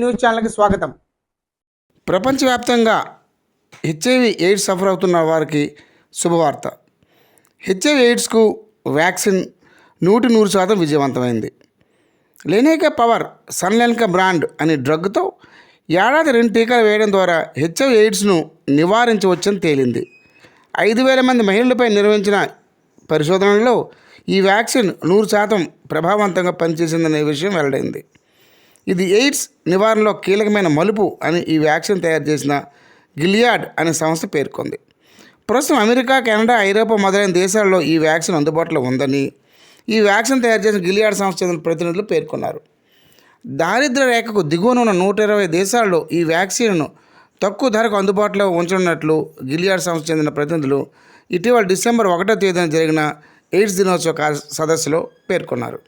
News ఛానల్కి స్వాగతం. ప్రపంచవ్యాప్తంగా హెచ్ఐవి ఎయిడ్స్ సఫర్ అవుతున్న వారికి శుభవార్త. హెచ్ఐవి ఎయిడ్స్కు వ్యాక్సిన్ నూటి నూరు శాతం విజయవంతమైంది. లెనేక పవర్ సన్లెన్క బ్రాండ్ అనే డ్రగ్తో ఏడాది రెండు టీకాలు వేయడం ద్వారా హెచ్ఐవి ఎయిడ్స్ను నివారించవచ్చని తేలింది. ఐదు వేల మంది మహిళలపై నిర్వహించిన పరిశోధనలో ఈ వ్యాక్సిన్ నూరు శాతం ప్రభావవంతంగా పనిచేసిందనే విషయం వెల్లడైంది. ఇది ఎయిడ్స్ నివారణలో కీలకమైన మలుపు అని ఈ వ్యాక్సిన్ తయారు చేసిన గిలియాడ్ అనే సంస్థ పేర్కొంది. ప్రస్తుతం అమెరికా కెనడా ఐరోపా మొదలైన దేశాల్లో ఈ వ్యాక్సిన్ అందుబాటులో ఉందని ఈ వ్యాక్సిన్ తయారు చేసిన గిలియాడ్ సంస్థ చెందిన ప్రతినిధులు పేర్కొన్నారు. దారిద్ర్య రేఖకు దిగువన ఉన్న నూట ఇరవై దేశాల్లో ఈ వ్యాక్సిన్ను తక్కువ ధరకు అందుబాటులో ఉంచనున్నట్లు గిలియాడ్ సంస్థ చెందిన ప్రతినిధులు ఇటీవల డిసెంబర్ ఒకటో తేదీన జరిగిన ఎయిడ్స్ దినోత్సవ సదస్సులో పేర్కొన్నారు.